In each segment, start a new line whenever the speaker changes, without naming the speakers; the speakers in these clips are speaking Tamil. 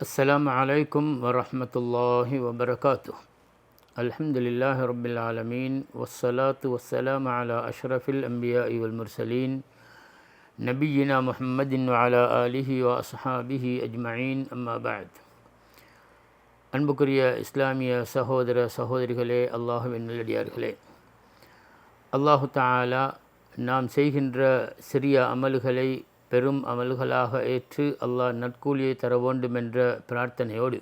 السلام عليكم ورحمة الله وبركاته الحمد لله رب العالمين والصلاة والسلام على أشرف الأنبياء والمرسلين نبينا محمد وعلى آله وأصحابه أجمعين أما بعد அன்புக்குரிய இஸ்லாமிய சகோதர சகோதரிகளே அல்லாஹுவின் நல்லடியார்களே அல்லாஹு தாலா நாம் செய்கின்ற சிறிய அமல்களை பெரும் அமல்களாக ஏற்று அல்லாஹ் நற்கூலியை தர வேண்டும் என்ற பிரார்த்தனையோடு.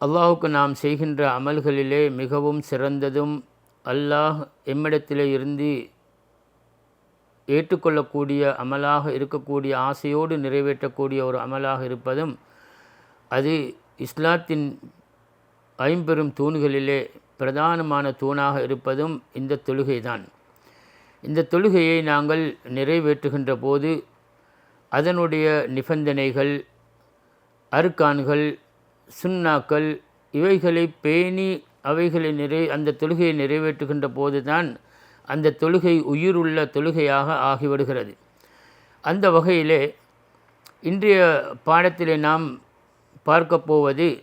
அல்லாஹுக்கு நாம் செய்கின்ற அமல்களிலே மிகவும் சிறந்ததும் அல்லாஹ் எம்மிடத்திலே இருந்து ஏற்றுக்கொள்ளக்கூடிய அமலாக இருக்கக்கூடிய ஆசையோடு நிறைவேற்றக்கூடிய ஒரு அமலாக இருப்பதும் அது இஸ்லாத்தின் ஐம்பெரும் தூண்களிலே பிரதானமான தூணாக இருப்பதும் இந்த தொழுகைதான். இந்த தொழுகையை நாங்கள் நிறைவேற்றுகின்ற போது அதனுடைய நிபந்தனைகள் அருக்கான்கள் சுண்ணாக்கள் இவைகளை பேணி அவைகளை நிறை அந்த தொழுகையை நிறைவேற்றுகின்ற போதுதான் அந்த தொழுகை உயிருள்ள தொழுகையாக ஆகிவிடுகிறது. அந்த வகையிலே இன்றைய பாடத்திலே நாம் பார்க்க போவது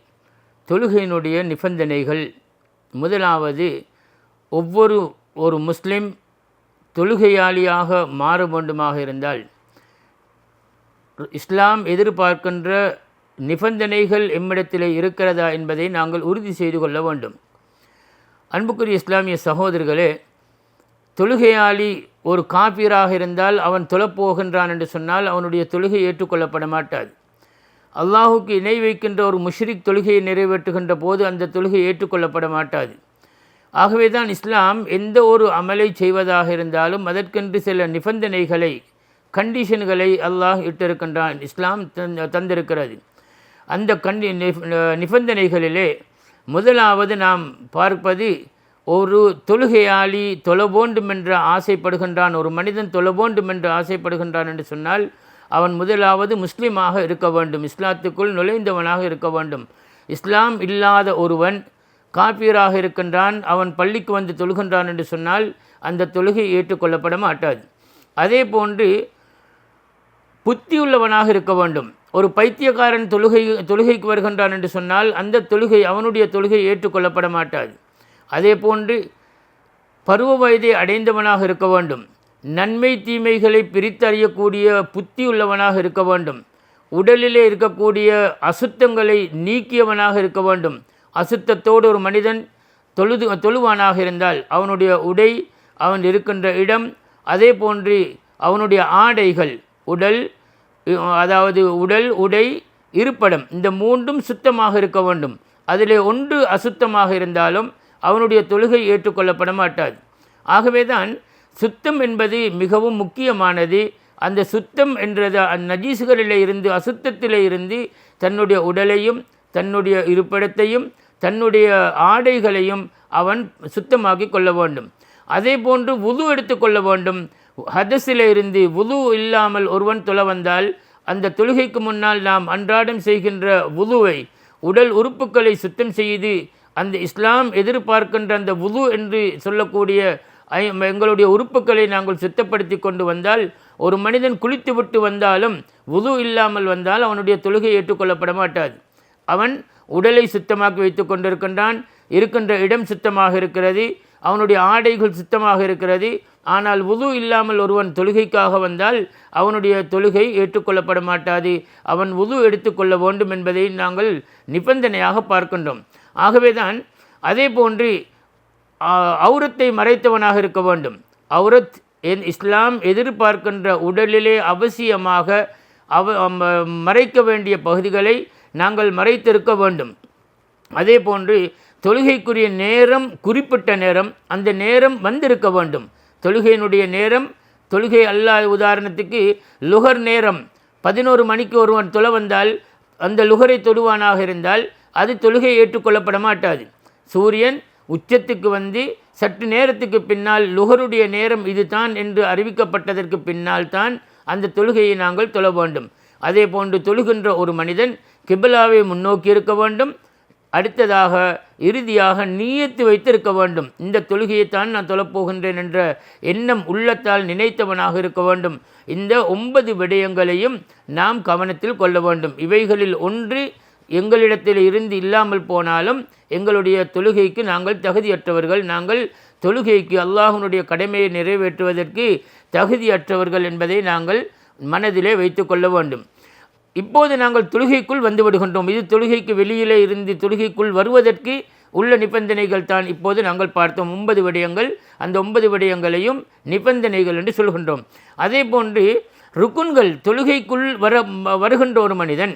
தொழுகையினுடைய நிபந்தனைகள். முதலாவது ஒவ்வொரு ஒரு முஸ்லீம் தொழுகையாளியாக மாற வேண்டுமாக இருந்தால் இஸ்லாம் எதிர்பார்க்கின்ற நிபந்தனைகள் எம்மிடத்திலே இருக்கிறதா என்பதை நாங்கள் உறுதி செய்து கொள்ள வேண்டும். அன்புக்குரிய இஸ்லாமிய சகோதரர்களே தொழுகையாளி ஒரு காப்பீராக இருந்தால் அவன் தொழப்போகின்றான் என்று சொன்னால் அவனுடைய தொழுகை ஏற்றுக்கொள்ளப்பட மாட்டாது. அல்லாஹுக்கு இணை வைக்கின்ற ஒரு முஷ்ரிக் தொழுகையை நிறைவேற்றுகின்ற போது அந்த தொழுகை ஏற்றுக்கொள்ளப்பட மாட்டாது. ஆகவே தான் இஸ்லாம் எந்த ஒரு அமலை செய்வதாக இருந்தாலும் அதற்கென்று சில நிபந்தனைகளை கண்டிஷன்களை அல்லாஹ் இட்டிருக்கின்றான் இஸ்லாம் தந்திருக்கிறது. அந்த கண்டி நிபந்தனைகளிலே முதலாவது நாம் பார்ப்பது ஒரு தொழுகையாளி தொழ என்று ஆசைப்படுகின்றான் ஒரு மனிதன் தொழ என்று ஆசைப்படுகின்றான் என்று சொன்னால் அவன் முதலாவது முஸ்லீமாக இருக்க வேண்டும் இஸ்லாத்துக்குள் நுழைந்தவனாக இருக்க வேண்டும். இஸ்லாம் இல்லாத ஒருவன் காப்பீராக இருக்கின்றான் அவன் பள்ளிக்கு வந்து தொழுகின்றான் என்று சொன்னால் அந்த தொழுகை ஏற்றுக்கொள்ளப்பட மாட்டாது. அதே போன்று புத்தியுள்ளவனாக இருக்க வேண்டும். ஒரு பைத்தியக்காரன் தொழுகை தொழுகைக்கு வருகின்றான் என்று சொன்னால் அந்த தொழுகை அவனுடைய தொழுகை ஏற்றுக்கொள்ளப்பட மாட்டாது. அதே போன்று பருவ வயதை அடைந்தவனாக இருக்க வேண்டும். நன்மை தீமைகளை பிரித்தறியக்கூடிய புத்தி உள்ளவனாக இருக்க வேண்டும். உடலிலே இருக்கக்கூடிய அசுத்தங்களை நீக்கியவனாக இருக்க வேண்டும். அசுத்தத்தோடு ஒரு மனிதன் தொழுது தொழுவானாக இருந்தால் அவனுடைய உடை அவன் இருக்கின்ற இடம் அதே போன்று அவனுடைய ஆடைகள் உடல் அதாவது உடல் உடை இருப்படம். இந்த மூன்றும் சுத்தமாக இருக்க வேண்டும். அதிலே ஒன்று அசுத்தமாக இருந்தாலும் அவனுடைய தொழுகை ஏற்றுக்கொள்ளப்பட மாட்டாது. ஆகவே தான் சுத்தம் என்பது மிகவும் முக்கியமானது. அந்த சுத்தம் என்றது நஜீசுகளில் இருந்து அசுத்தத்தில் இருந்து தன்னுடைய உடலையும் தன்னுடைய இருப்பிடத்தையும் தன்னுடைய ஆடைகளையும் அவன் சுத்தமாக்கி கொள்ள வேண்டும். அதே போன்று உது எடுத்துக்கொள்ள வேண்டும். ஹதஸில் இருந்து உது இல்லாமல் ஒருவன் தொலை வந்தால் அந்த தொழுகைக்கு முன்னால் நாம் அன்றாடம் செய்கின்ற உதுவை உடல் உறுப்புகளை சுத்தம் செய்து அந்த இஸ்லாம் எதிர்பார்க்கின்ற அந்த உது என்று சொல்லக்கூடிய எங்களுடைய உறுப்புகளை நாங்கள் சுத்தப்படுத்தி கொண்டு வந்தால் ஒரு மனிதன் குளித்து விட்டு வந்தாலும் உது இல்லாமல் வந்தால் அவனுடைய தொழுகை ஏற்றுக்கொள்ளப்பட மாட்டாது. அவன் உடலை சுத்தமாக்கி வைத்து கொண்டிருக்கின்றான். இருக்கின்ற இடம் சுத்தமாக இருக்கிறது. அவனுடைய ஆடைகள் சுத்தமாக இருக்கிறது. ஆனால் உது இல்லாமல் ஒருவன் தொழுகைக்காக வந்தால் அவனுடைய தொழுகை ஏற்றுக்கொள்ளப்பட மாட்டாது. அவன் உது எடுத்துக்கொள்ள வேண்டும் என்பதை நாங்கள் நிபந்தனையாக பார்க்கின்றோம். ஆகவேதான் அதே போன்று அவுரத்தை மறைத்தவனாக இருக்க வேண்டும். அவுரத் என் இஸ்லாம் எதிர்பார்க்கின்ற உடலிலே அவசியமாக அவ மறைக்க வேண்டிய பகுதிகளை நாங்கள் மறைத்திருக்க வேண்டும். அதே போன்று தொழுகைக்குரிய நேரம் குறிப்பிட்ட நேரம் அந்த நேரம் வந்திருக்க வேண்டும். தொழுகையினுடைய நேரம் தொழுகை அல்லாத உதாரணத்துக்கு லுகர் நேரம் பதினோரு மணிக்கு ஒருவன் தொலை வந்தால் அந்த லுகரை தொழுவானாக இருந்தால் அது தொழுகை ஏற்றுக்கொள்ளப்பட மாட்டாது சூரியன் உச்சத்துக்கு வந்து சற்று நேரத்துக்கு பின்னால் லுகருடைய நேரம் இதுதான் என்று அறிவிக்கப்பட்டதற்கு பின்னால் தான் அந்த தொழுகையை நாங்கள் தொழ வேண்டும். அதே போன்று தொழுகின்ற ஒரு மனிதன் கிபிலாவை முன்னோக்கி இருக்க வேண்டும். அடுத்ததாக இறுதியாக நீயத்து வைத்திருக்க வேண்டும். இந்த தொழுகையைத்தான் நான் தொழப்போகின்றேன் என்ற எண்ணம் உள்ளத்தால் நினைத்தவனாக இருக்க வேண்டும். இந்த ஒன்பது விடயங்களையும் நாம் கவனத்தில் கொள்ள வேண்டும். இவைகளில் ஒன்று எங்களிடத்தில் இருந்து இல்லாமல் போனாலும் எங்களுடைய தொழுகைக்கு நாங்கள் தகுதியற்றவர்கள். நாங்கள் தொழுகைக்கு அல்லாஹனுடைய கடமையை நிறைவேற்றுவதற்கு தகுதியற்றவர்கள் என்பதை நாங்கள் மனதிலே வைத்து கொள்ள வேண்டும். இப்போது நாங்கள் தொழுகைக்குள் வந்து விடுகின்றோம். இது தொழுகைக்கு வெளியிலே இருந்து தொழுகைக்குள் வருவதற்கு உள்ள நிபந்தனைகள் தான் இப்போது நாங்கள் பார்த்தோம். ஒன்பது விடயங்கள் அந்த ஒன்பது விடயங்களையும் நிபந்தனைகள் என்று சொல்கின்றோம். அதே போன்று ருக்குன்கள் தொழுகைக்குள் வர வருகின்ற ஒரு மனிதன்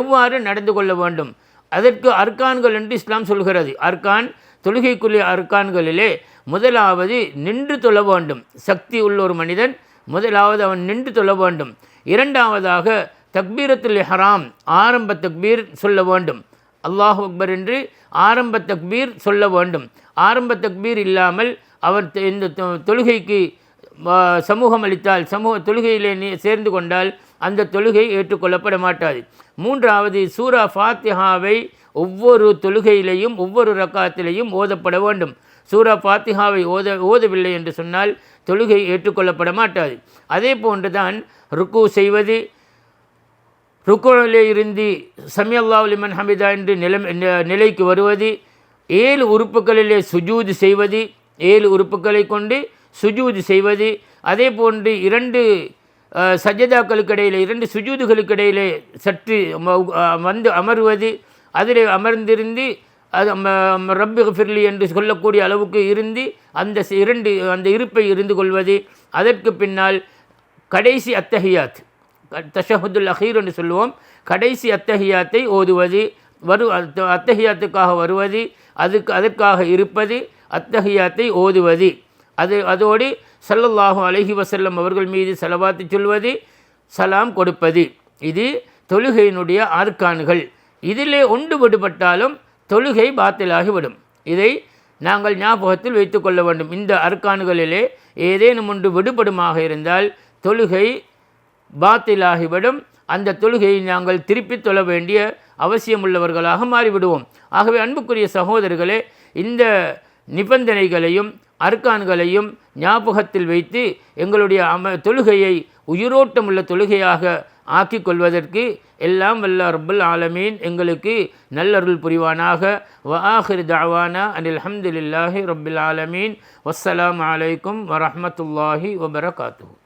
எவ்வாறு நடந்து கொள்ள வேண்டும்? அதற்கு அர்கான்கள் என்று இஸ்லாம் சொல்கிறது. அர்கான் தொழுகைக்குரிய அர்கான்களிலே முதலாவது நின்று தொழ வேண்டும். சக்தி உள்ள ஒரு மனிதன் முதலாவது அவன் நின்று தொழ வேண்டும். இரண்டாவதாக தக்பீரத்துல் ஹராம் ஆரம்ப தக்பீர் சொல்ல வேண்டும். அல்லாஹ் அக்பர் என்று ஆரம்ப தக்பீர் சொல்ல வேண்டும். ஆரம்ப தக்பீர் இல்லாமல் அவர் இந்த தொழுகைக்கு சமூகம் அளித்தால் சமூக தொழுகையிலே சேர்ந்து கொண்டால் அந்த தொழுகை ஏற்றுக்கொள்ளப்பட மாட்டாது. மூன்றாவது சூரா ஃபாத்திஹாவை ஒவ்வொரு தொழுகையிலையும் ஒவ்வொரு ரக்காத்திலையும் ஓதப்பட வேண்டும். சூரா ஃபாத்திஹாவை ஓத ஓதவில்லை என்று சொன்னால் தொழுகை ஏற்றுக்கொள்ளப்பட மாட்டாது. அதே போன்று தான் ருக்கு செய்வது ருக்கோனிலே இருந்து சமியல்லாவுலிமன் ஹமிதா என்று நிலை நிலைக்கு வருவது ஏழு உறுப்புகளிலே சுஜூது செய்வது ஏழு உறுப்புகளை கொண்டு சுஜூது செய்வது அதே போன்று இரண்டு சஜதாக்களுக்கிடையில் இரண்டு சுஜூதுகளுக்கிடையிலே சற்று வந்து அமர்வது அதில் அமர்ந்திருந்து அது ரப்பி ஃபிர்லி என்று சொல்லக்கூடிய அளவுக்கு இருந்து அந்த இரண்டு அந்த இருப்பை இருந்து கொள்வது. அதற்கு பின்னால் கடைசி அத்தகையாத் தஷஹுதுல் அஹீர் என்று சொல்லுவோம். கடைசி அத்தஹியாத்தை ஓதுவது வரு அத்தஹியாத்துக்காக வருவது அதுக்கு அதற்காக இருப்பது அத்தஹியாத்தை ஓதுவது. அது அதோடு சல்லல்லாஹு அலஹி வசல்லம் அவர்கள் மீது செலவாத்து சொல்வது சலாம் கொடுப்பது. இது தொழுகையினுடைய ஆர்கான்கள் இதிலே ஒன்று விடுபட்டாலும் தொழுகை பாத்திலாகிவிடும். இதை நாங்கள் ஞாபகத்தில் வைத்து கொள்ள வேண்டும். இந்த அர்க்கான்களிலே ஏதேனும் ஒன்று விடுபடுமாக இருந்தால் தொழுகை பாத்திலாகிவிடும். அந்த தொழுகையை நாங்கள் திருப்பி தொழ வேண்டிய அவசியமுள்ளவர்களாக மாறிவிடுவோம். ஆகவே அன்புக்குரிய சகோதரர்களே இந்த நிபந்தனைகளையும் அர்கான்களையும் ஞாபகத்தில் வைத்து எங்களுடைய அம தொழுகையை உயிரோட்டமுள்ள தொழுகையாக ஆக்கி கொள்வதற்கு எல்லாம் வல்ல ரப்புல் ஆலமீன் எங்களுக்கு நல்லருள் புரிவானாக. வ ஆஹிர் தாவானா அனில் அஹமதுல்லாஹி ரப்புல் ஆலமீன். வஸ்ஸலாம் அலைக்கும் வரமத்துல்லாஹி வபரகாத்து